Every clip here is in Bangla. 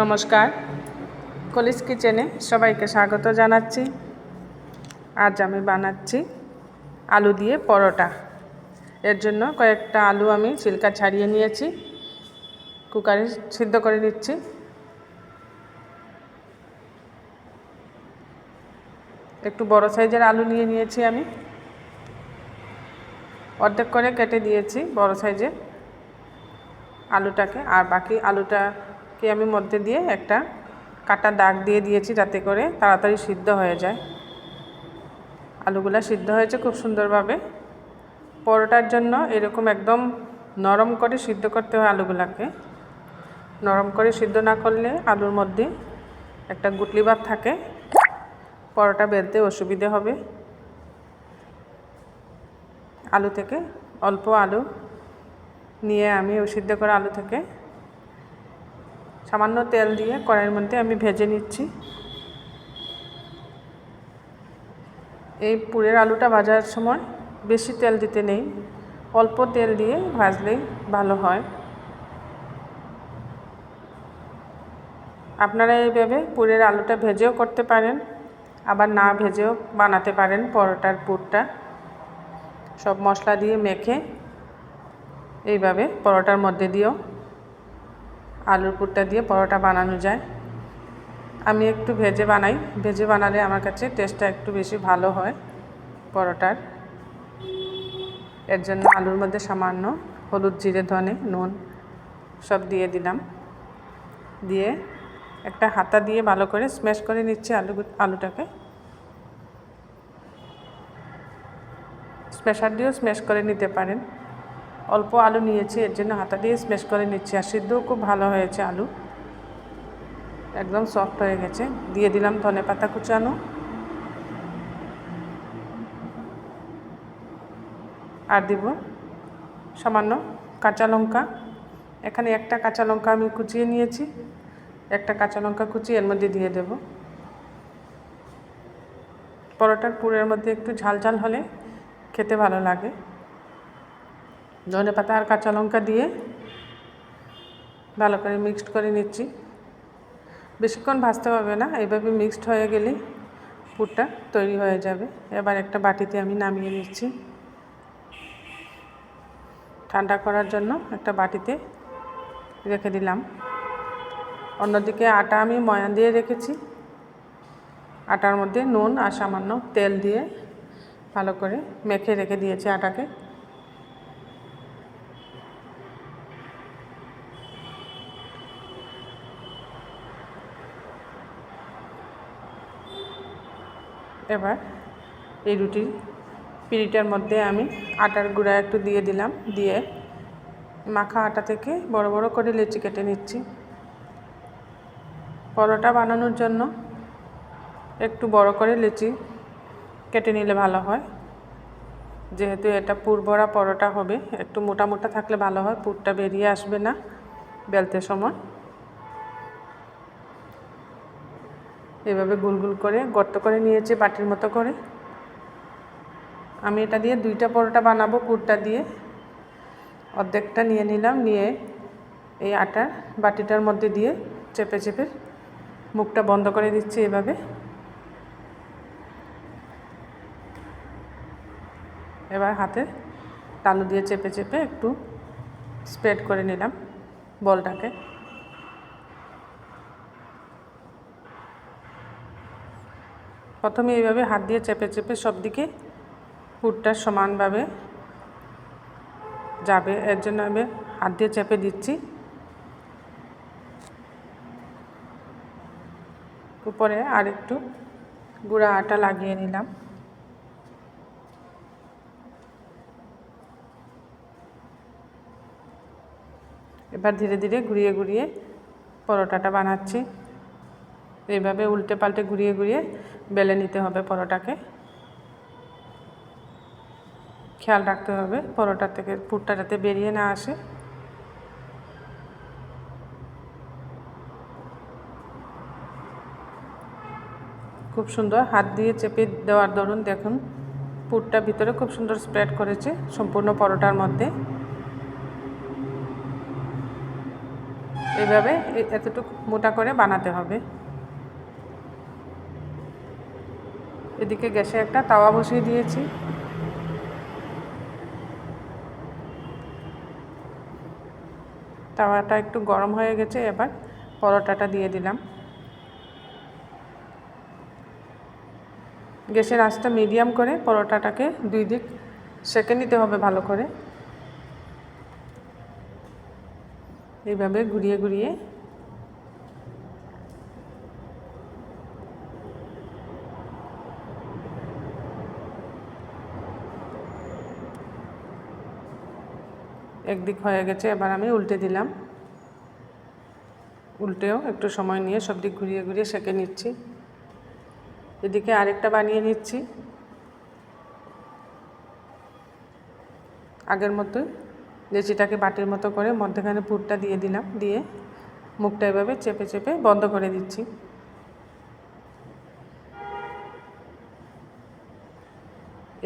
নমস্কার। কলিস কিচেনে সবাইকে স্বাগত জানাচ্ছি। আজ আমি বানাচ্ছি আলু দিয়ে পরোটা। এর জন্য কয়েকটা আলু আমি ছিলকা ছাড়িয়ে নিয়েছি। কুকারে সিদ্ধ করে নিচ্ছি। একটু বড় সাইজের আলু নিয়ে নিয়েছি আমি। অর্ধেক করে কেটে দিয়েছি বড় সাইজে আলুটাকে। আর বাকি আলুটাকে আমি মধ্যে দিয়ে একটা কাটা দাগ দিয়ে দিয়েছি যাতে করে তাড়াতাড়ি সিদ্ধ হয়ে যায়। আলুগুলা সিদ্ধ হয়েছে খুব সুন্দরভাবে। পরোটার জন্য এরকম একদম নরম করে সিদ্ধ করতে হয় আলুগুলাকে। নরম করে সিদ্ধ না করলে আলুর মধ্যে একটা গুটলি ভাব থাকে। পরোটা বেলতে অসুবিধে হবে। আলু থেকে অল্প আলু নিয়ে আমি সিদ্ধ করা আলু থেকে সামান্য তেল দিয়ে কড়াইয়ের মধ্যে আমি ভেজে নিচ্ছি। এই পুরের আলুটা ভাজার সময় বেশি তেল দিতে নেই, অল্প তেল দিয়ে ভাজলেই ভালো হয়। আপনারা এইভাবে পুরের আলুটা ভেজেও করতে পারেন, আবার না ভেজেও বানাতে পারেন পরোটার পুরটা। সব মশলা দিয়ে মেখে এইভাবে পরোটার মধ্যে দিয়েও আলুর পুরটা দিয়ে পরোটা বানানো যায়। আমি একটু ভেজে বানাই। ভেজে বানালে আমার কাছে টেস্টটা একটু বেশি ভালো হয় পরোটার। এর জন্য আলুর মধ্যে সামান্য হলুদ, জিরে, ধনে, নুন সব দিয়ে দিলাম। দিয়ে একটা হাতা দিয়ে ভালো করে স্ম্যাশ করে নিচ্ছি আলু আলুটাকে। স্ম্যাশার দিয়েও স্ম্যাশ করে নিতে পারেন। অল্প আলু নিয়েছি, এর জন্য হাতা দিয়ে স্ম্যাশ করে নিচ্ছি। আর সিদ্ধও খুব ভালো হয়েছে আলু। একদম সফট হয়ে গেছে। দিয়ে দিলাম ধনে পাতা কুচানো। আর দিব সামান্য কাঁচা লঙ্কা। এখানে একটা কাঁচা লঙ্কা আমি কুচিয়ে নিয়েছি। একটা কাঁচা লঙ্কা কুচিয়ে এর মধ্যে দিয়ে দেব। পরোটার পুরের মধ্যে একটু ঝাল ঝাল হলে খেতে ভালো লাগে। ধনে পাতা আর কাঁচা লঙ্কা দিয়ে ভালো করে মিক্সড করে নিচ্ছি। বেশিক্ষণ ভাজতে হবে না এইভাবে মিক্সড হয়ে গেলেই পুরটা তৈরি হয়ে যাবে। এবার একটা বাটিতে আমি নামিয়ে নিচ্ছি। ঠান্ডা করার জন্য একটা বাটিতে রেখে দিলাম। অন্যদিকে আটা আমি ময়ান দিয়ে রেখেছি। আটার মধ্যে নুন আর সামান্য তেল দিয়ে ভালো করে মেখে রেখে দিয়েছি আটাকে। এবার এই রুটির পিড়িটার মধ্যে আমি আটার গুঁড়া একটু দিয়ে দিলাম, দিয়ে মাখা আটা থেকে বড় বড় করে লেচি কেটে নিচ্ছি। পরোটা বানানোর জন্য একটু বড় করে লেচি কেটে নিলে ভালো হয়। যেহেতু এটা পুর ভরা পরোটা হবে, একটু মোটা মোটা থাকলে ভালো হয়, পুরটা বেরিয়ে আসবে না বেলতে সময়। এভাবে গুল গুল করে, গর্ত করে নিয়েছি, বাটির মতো করে। আমি এটা দিয়ে দুইটা পরোটা বানাবো পুরটা দিয়ে। অর্ধেকটা নিয়ে নিলাম, নিয়ে এই আটা বাটিটার মধ্যে দিয়ে চেপে চেপে মুখটা বন্ধ করে দিচ্ছি এভাবে। এবার হাতে তালু দিয়ে চেপে চেপে একটু স্প্রেড করে নিলাম বলটাকে। প্রথমে এইভাবে হাত দিয়ে চেপে চেপে সব দিকে পুরটা সমানভাবে যাবে, এর জন্য আমি হাত দিয়ে চেপে দিচ্ছি। উপরে আর একটু গুঁড়া আটা লাগিয়ে নিলাম। এবার ধীরে ধীরে ঘুরিয়ে ঘুরিয়ে পরোটাটা বানাচ্ছি। এইভাবে উল্টে পাল্টে ঘুরিয়ে ঘুরিয়ে বেলে নিতে হবে পরোটাকে। খেয়াল রাখতে হবে পরোটা থেকে পুরটা যাতে বেরিয়ে না আসে। খুব সুন্দর হাত দিয়ে চেপে দেওয়ার দরুন দেখুন, পুরটা ভিতরে খুব সুন্দর স্প্রেড করেছে সম্পূর্ণ পরোটার মধ্যে। এভাবে এতটুকু মোটা করে বানাতে হবে। এদিকে গ্যাসে একটা তাওয়া বসিয়ে দিয়েছি। তাওয়াটা একটু গরম হয়ে গেছে, এবার পরোটাটা দিয়ে দিলাম। গ্যাসের আঁচটা মিডিয়াম করে পরোটাটাকে দুই দিক সেঁকে নিতে হবে ভালো করে। এইভাবে ঘুরিয়ে ঘুরিয়ে একদিক হয়ে গেছে, এবার আমি উল্টে দিলাম। উল্টেও একটু সময় নিয়ে সব দিক ঘুরিয়ে ঘুরিয়ে সেঁকে নিচ্ছি। এদিকে আরেকটা বানিয়ে নিচ্ছি। আগের মতোই লেচিটাকে বাটির মতো করে মধ্যখানে পুরটা দিয়ে দিলাম, দিয়ে মুখটা এভাবে চেপে চেপে বন্ধ করে দিচ্ছি।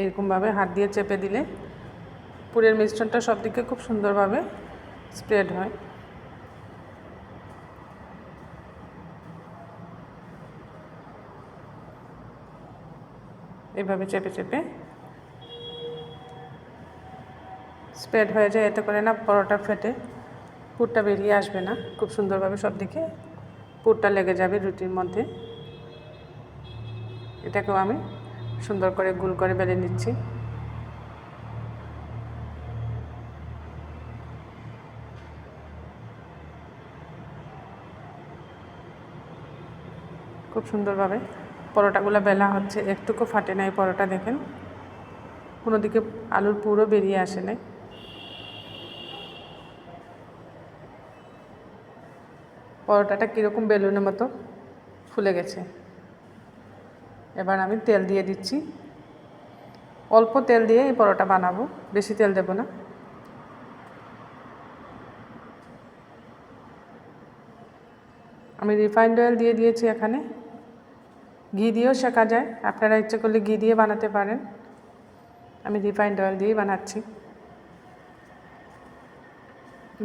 এরকমভাবে হাত দিয়ে চেপে দিলে পুরের মিশ্রণটা সব দিকে খুব সুন্দরভাবে স্প্রেড হয়। এভাবে চেপে চেপে স্প্রেড হয়ে যায়, এতে করে না পরোটা ফেটে, পুরটা বেরিয়ে আসবে না। খুব সুন্দরভাবে সব দিকে পুরটা লেগে যাবে রুটির মধ্যে। এটাকেও আমি সুন্দর করে গুল করে বেলে নিচ্ছি। খুব সুন্দরভাবে। পরোটাগুলো বেলা হচ্ছে, একটুকু ফাটে নাই পরোটা দেখেন। কোনো দিকে আলুর পুরো বেরিয়ে আসে নাই। পরোটাটা কীরকম বেলুনের মতো ফুলে গেছে। এবার আমি তেল দিয়ে দিচ্ছি। অল্প তেল দিয়ে এই পরোটা বানাবো, বেশি তেল দেবো না। আমি রিফাইন্ড অয়েল দিয়ে দিয়েছি এখানে। ঘি দিয়েও শেখা যায়। আপনারা ইচ্ছে করলে ঘি দিয়ে বানাতে পারেন। আমি রিফাইন্ড অয়েল দিয়েই বানাচ্ছি।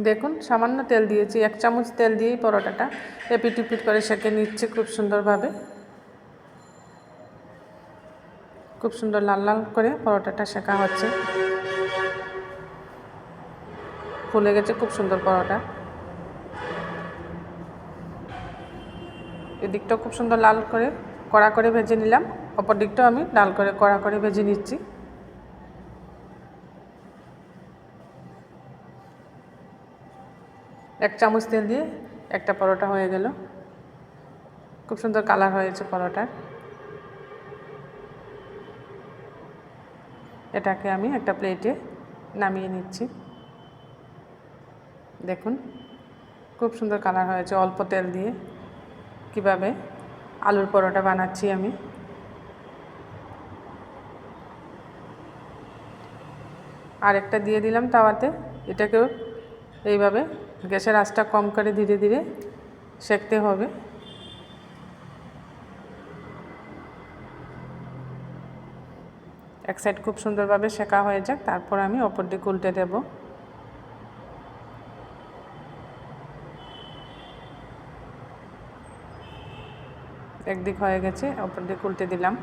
দেখুন, সামান্য তেল দিয়েছি। এক চামচ তেল দিয়েই পরোটাটা এপিট উপিট করে সেঁকে নিচ্ছে খুব সুন্দরভাবে। খুব সুন্দর লাল লাল করে পরোটাটা শেখা হচ্ছে। ফুলে গেছে খুব সুন্দর পরোটা। এদিকটাও খুব সুন্দর লাল করে কড়া করে ভেজে নিলাম। অপর দিকটাও আমি লাল করে কড়া করে ভেজে নিচ্ছি। এক চামচ তেল দিয়ে একটা পরোটা হয়ে গেল। খুব সুন্দর কালার হয়েছে পরোটার। এটাকে আমি একটা প্লেটে নামিয়ে নিচ্ছি। দেখুন, খুব সুন্দর কালার হয়েছে। অল্প তেল দিয়ে কীভাবে আলুর পরোটা বানাচ্ছি আমি। আর একটা দিয়ে দিলাম তাওয়াতে। এটাকেও এইভাবে গ্যাসের আঁচটা কম করে ধীরে ধীরে সেঁকতে হবে। এক সাইড খুব সুন্দরভাবে সেঁকা হয়ে যাক, তারপর আমি অপর দিকে উল্টে দেবো। একদিক হয়ে গেছে অপর দিক উল্টে দিলাম।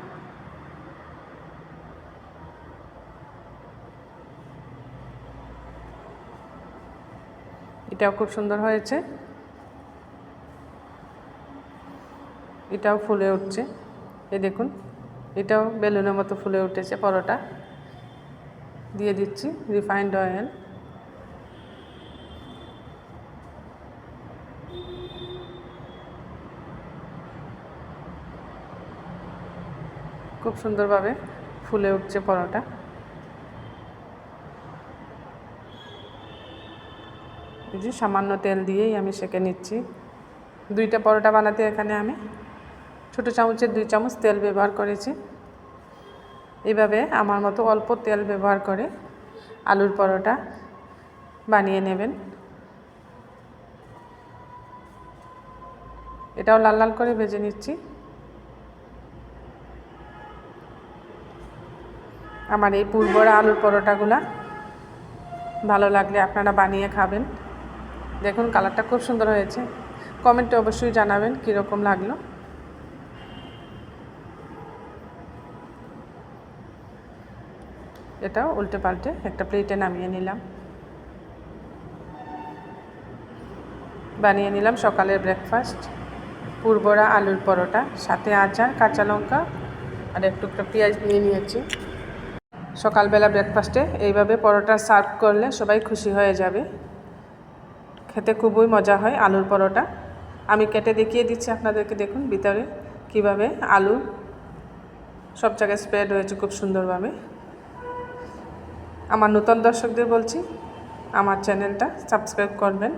এটাও খুব সুন্দর হয়েছে। এটাও ফুলে উঠছে। এই দেখুন, এটাও বেলুনের মতো ফুলে উঠেছে পরোটা। দিয়ে দিচ্ছি রিফাইন্ড অয়েল খুব সুন্দরভাবে ফুলে উঠছে পরোটা। এই যে সামান্য তেল দিয়েই আমি সেকে নিচ্ছি। দুইটা পরোটা বানাতে এখানে আমি ছোটো চামচের দুই চামচ তেল ব্যবহার করেছি। এভাবে আমার মতো অল্প তেল ব্যবহার করে আলুর পরোটা বানিয়ে নেবেন। এটাও লাল লাল করে ভেজে নিচ্ছি। আমার এই পুরবড়া আলুর পরোটাগুলা। ভালো লাগলে আপনারা বানিয়ে খাবেন। দেখুন, কালারটা খুব সুন্দর হয়েছে। কমেন্টে অবশ্যই জানাবেন কীরকম লাগল। এটাও উল্টে পাল্টে একটা প্লেটে নামিয়ে নিলাম। বানিয়ে নিলাম সকালের ব্রেকফাস্ট পুরবড়া আলুর পরোটা, সাথে আচার, কাঁচা লঙ্কা, আর একটু একটা পেঁয়াজ নিয়ে নিয়েছি। সকালবেলা ব্রেকফাস্টে এইভাবে পরোটা সার্ভ করলে সবাই খুশি হয়ে যাবে। খেতে খুবই মজা হয় আলুর পরোটা। আমি কেটে দেখিয়ে দিচ্ছি আপনাদেরকে, দেখুন ভিতরে কীভাবে আলু সব জায়গায় স্প্রেড হয়েছে খুব সুন্দরভাবে। আমার নতুন দর্শকদের বলছি, আমার চ্যানেলটা সাবস্ক্রাইব করবেন।